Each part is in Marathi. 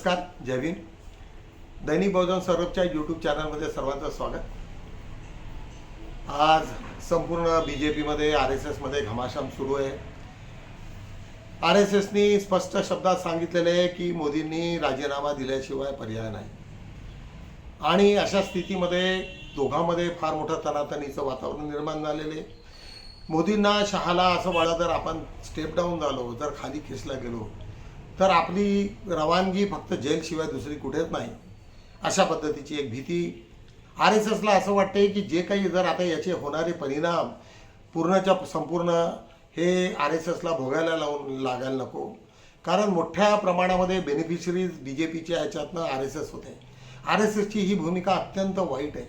नमस्कार जयवीन दैनिक बहुजन सौरभच्या यूट्यूब चॅनलमध्ये सर्वांचं स्वागत. आज संपूर्ण बी जे पीमध्ये आर एस एसमध्ये घमाशाम सुरू आहे. आर एस एसनी स्पष्ट शब्दात सांगितलेले आहे की मोदींनी राजीनामा दिल्याशिवाय पर्याय नाही. आणि अशा स्थितीमध्ये दोघांमध्ये फार मोठं तणातणीचं वातावरण निर्माण झालेलं आहे. मोदींना शहाला असं वाटलं जर आपण स्टेप डाऊन झालो जर खाली खेचला गेलो तर आपली रवानगी फक्त जेलशिवाय दुसरी कुठेच नाही. अशा पद्धतीची एक भीती आर एस एसला असं वाटते की जे काही जर आता याचे होणारे परिणाम पूर्णच्या संपूर्ण हे आर एस एसला भोगायला लावून लागायला नको. कारण मोठ्या प्रमाणामध्ये बेनिफिशरीज बी जे पीच्या याच्यातनं आर एस एस होते. आर एस एसची ही भूमिका अत्यंत वाईट आहे.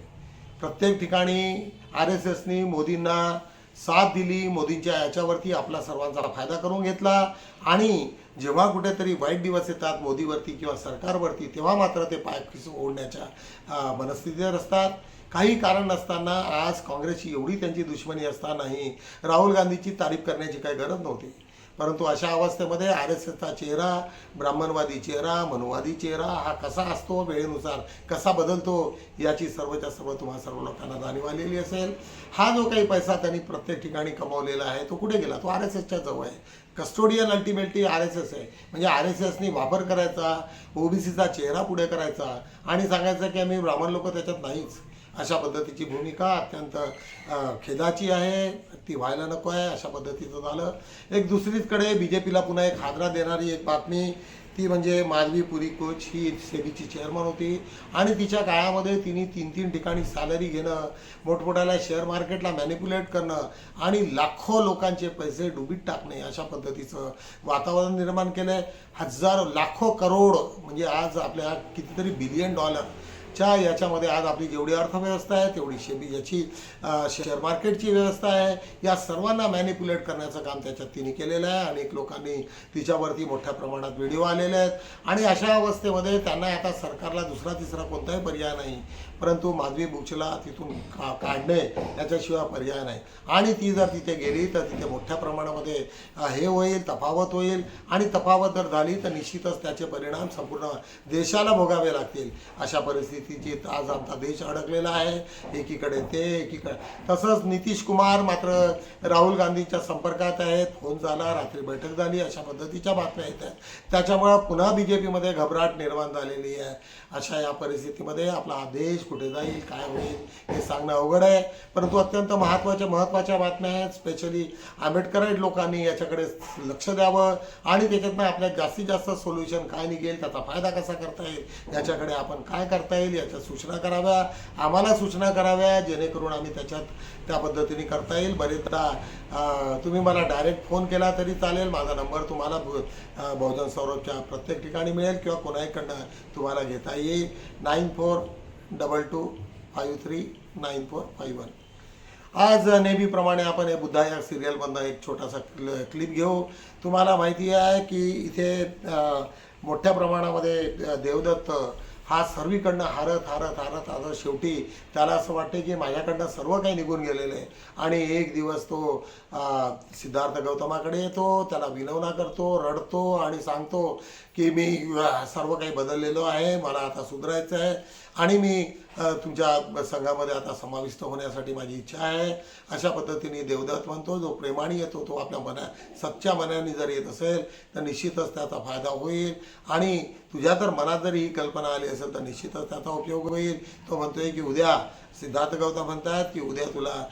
प्रत्येक ठिकाणी आर एस एसनी मोदींना साथ दिली मोदींच्या याच्यावरती आपला सर्वांचा फायदा करून घेतला आणि जेव्हा कुठेतरी वाईट दिवस येतात मोदीवरती किंवा सरकारवरती तेव्हा मात्र ते पाय खिस ओढण्याच्या मनस्थितीवर असतात. काही कारण नसताना आज काँग्रेसची एवढी त्यांची दुश्मनी असतानाही राहुल गांधीची तारीफ करण्याची काही गरज नव्हती. परंतु अशा अवस्थेमध्ये आर एस एसचा चेहरा ब्राह्मणवादी चेहरा मनुवादी चेहरा हा कसा असतो वेळेनुसार कसा बदलतो याची सर्वच्या सर्व तुम्हा सर्व लोकांना जाणीव आलेली असेल. हा जो काही पैसा त्यांनी प्रत्येक ठिकाणी कमवलेला आहे तो कुठे गेला? तो आर एस एसच्या जवळ आहे. Custodian ultimately R S S आहे. म्हणजे आर एस एसनी वापर करायचा ओबीसीचा चेहरा पुढे करायचा आणि सांगायचं की आम्ही ब्राह्मण लोक त्याच्यात नाहीच. अशा पद्धतीची भूमिका अत्यंत खेदाची आहे. ती व्हायला नको आहे. अशा पद्धतीचं झालं. एक दुसरीकडे बी जे पीला पुन्हा एक हादरा देणारी एक बातमी ती म्हणजे माधवी पुरी कोच ही सेबीची चेअरमन होती आणि तिच्या काळामध्ये तिने तीन तीन ठिकाणी सॅलरी घेणं मोठमोठ्याला शेअर मार्केटला मॅनिप्युलेट करणं आणि लाखो लोकांचे पैसे डुबीत टाकणे अशा पद्धतीचं वातावरण निर्माण केलं आहे हजारो लाखो करोड म्हणजे आज आपल्या कितीतरी बिलियन डॉलर च्या याच्यामध्ये आज आपली जेवढी अर्थव्यवस्था आहे तेवढी शेबी याची शेअर मार्केटची व्यवस्था आहे. या सर्वांना मॅनिप्युलेट करण्याचं काम त्याच्यात तिने केलेलं आहे अनेक लोकांनी तिच्यावरती मोठ्या प्रमाणात व्हिडिओ आलेले आहेत. आणि अशा अवस्थेमध्ये त्यांना आता सरकारला दुसरा तिसरा कोणताही पर्याय नाही. परंतु माधवी बुचला तिथून का काढणे याच्याशिवाय पर्याय नाही. आणि ती जर तिथे गेली तर तिथे मोठ्या प्रमाणामध्ये हे होईल तफावत होईल. आणि तफावत जर झाली तर निश्चितच त्याचे परिणाम संपूर्ण देशाला भोगावे लागतील अशा परिस्थिती परिस्थितीची आज आमचा देश अडकलेला आहे. एकीकडे ते एकीकडे. तसंच नितीश कुमार मात्र राहुल गांधींच्या संपर्कात आहेत. फोन झाला रात्री बैठक झाली अशा पद्धतीच्या बातम्या येत आहेत. त्याच्यामुळं पुन्हा बी जे पीमध्ये घबराट निर्माण झालेली आहे. अशा या परिस्थितीमध्ये आपला हा देश कुठे जाईल काय होईल हे सांगणं अवघड आहे. परंतु अत्यंत महत्त्वाच्या महत्त्वाच्या बातम्या आहेत. स्पेशली आंबेडकराईट लोकांनी याच्याकडे लक्ष द्यावं आणि त्याच्यातनं आपल्या जास्तीत जास्त सोल्युशन काय निघेल त्याचा फायदा कसा करता येईल याच्याकडे आपण काय करता येईल याच्या सूचना कराव्या. आम्हाला सूचना कराव्या जेणेकरून आम्ही त्याच्यात त्या पद्धतीने करता येईल. बरेचदा तुम्ही मला डायरेक्ट फोन केला तरी चालेल. माझा नंबर तुम्हाला बहुजन सौरभच्या प्रत्येक ठिकाणी मिळेल किंवा कोणाहीकडनं तुम्हाला घेता येईल. Nine four double two five three nine four five one. आज नेहमीप्रमाणे आपण हे बुद्धा या सिरियलमधनं एक छोटासा क्ल- क्लिप घेऊ. तुम्हाला माहिती आहे की इथे मोठ्या प्रमाणामध्ये देवदत्त हा सर्वीकडनं हारत हारत हारत हारत शेवटी त्याला असं वाटते की माझ्याकडनं सर्व काही निघून गेलेलं आहे. आणि एक दिवस तो सिद्धार्थ गौतमाकडे येतो त्याला विनवना करतो रडतो आणि सांगतो की मी सर्व काही बदललेलो आहे मला आता सुधारायचं आहे. आणि मी तुमच्या संघामध्ये आता समाविष्ट होण्यासाठी माझी इच्छा आहे. अशा पद्धतीने देवदत्त म्हणतो जो प्रेमाने येतो तो आपल्या मना सच्च्या मनाने जर येत असेल तर निश्चितच त्याचा फायदा होईल. आणि तुझ्या तर मनात जर ही कल्पना आली असेल तर निश्चितच त्याचा उपयोग होईल. तो म्हणतोय की उद्या सिद्धार्थ गौतम म्हणतात की उद्या तुला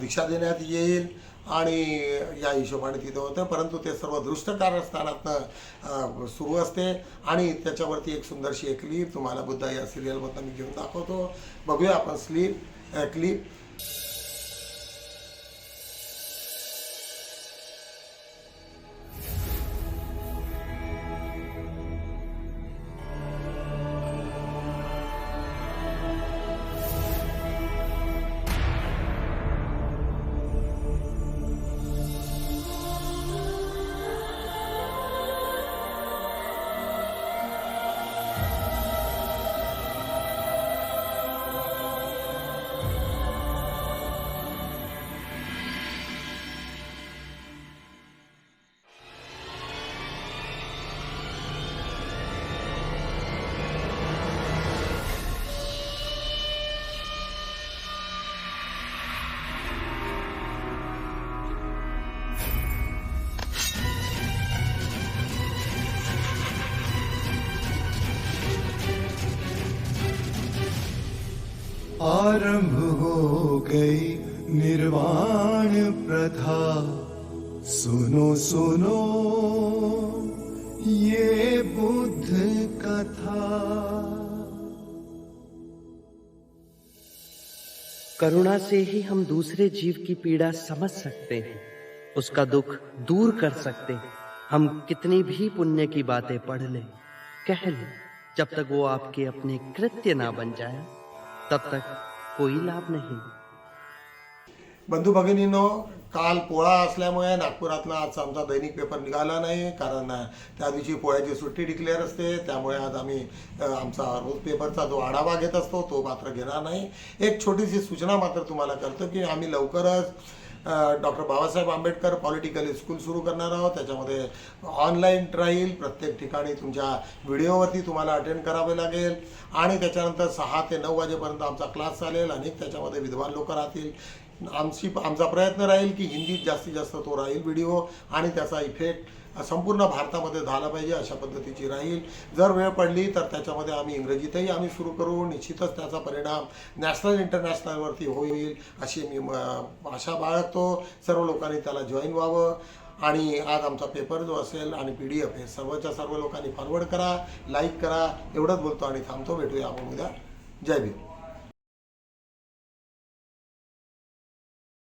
दीक्षा देण्यात येईल आणि या हिशोबाने तिथं होतं. परंतु ते सर्व दृष्ट कारस्थानातनं सुरू असते. आणि त्याच्यावरती एक सुंदरशी एक क्लिप तुम्हाला बुद्धा या सिरियलमधनं मी घेऊन दाखवतो. बघूया आपण स्लीप क्लिप आरंभ हो गई निर्वाण प्रथा। सुनो सुनो, ये बुद्ध कथा। करुणा से ही हम दूसरे जीव की पीड़ा समझ सकते हैं, उसका दुख दूर कर सकते हैं। हम कितनी भी पुण्य की बातें पढ़ लें, कह लें, जब तक वो आपके अपने कृत्य ना बन जाए। तब तक कोई लाभ नाही। बंधू भगिनीनो काल पोळा असल्यामुळे नागपुरातला आज आमचा दैनिक पेपर निघाला नाही कारण त्या दिवशी पोळ्याची सुट्टी डिक्लेअर असते. त्यामुळे आज आम्ही आमचा रोज पेपरचा जो आढावा घेत असतो तो मात्र घेणार नाही. एक छोटीशी सूचना मात्र तुम्हाला करतो की आम्ही लवकरच doctor Babasaheb Ambedkar political school सुरू करणार आहोत. त्याच्यामध्ये ऑनलाईन राहील प्रत्येक ठिकाणी तुमच्या व्हिडिओवरती तुम्हाला अटेंड करावे लागेल. आणि त्याच्यानंतर सहा ते नऊ वाजेपर्यंत आमचा क्लास चालेल अनेक त्याच्यामध्ये विद्वान लोक राहतील. आमची आमचा प्रयत्न राहील की हिंदीत जास्तीत जास्त तो राहील व्हिडिओ आणि त्याचा इफेक्ट संपूर्ण भारतामध्ये झाला पाहिजे अशा पद्धतीची राहील. जर वेळ पडली तर त्याच्यामध्ये आम्ही इंग्रजीतही आम्ही सुरू करू. निश्चितच त्याचा परिणाम नॅशनल इंटरनॅशनलवरती होईल अशी मी आशा बाळगतो. सर्व लोकांनी त्याला जॉईन व्हावं. आणि आज आमचा पेपर जो असेल आणि पी डी एफ हे सर्वच्या सर्व लोकांनी फॉरवर्ड करा लाईक करा. एवढंच बोलतो आणि थांबतो. भेटूया आपण उद्या. जय भीम.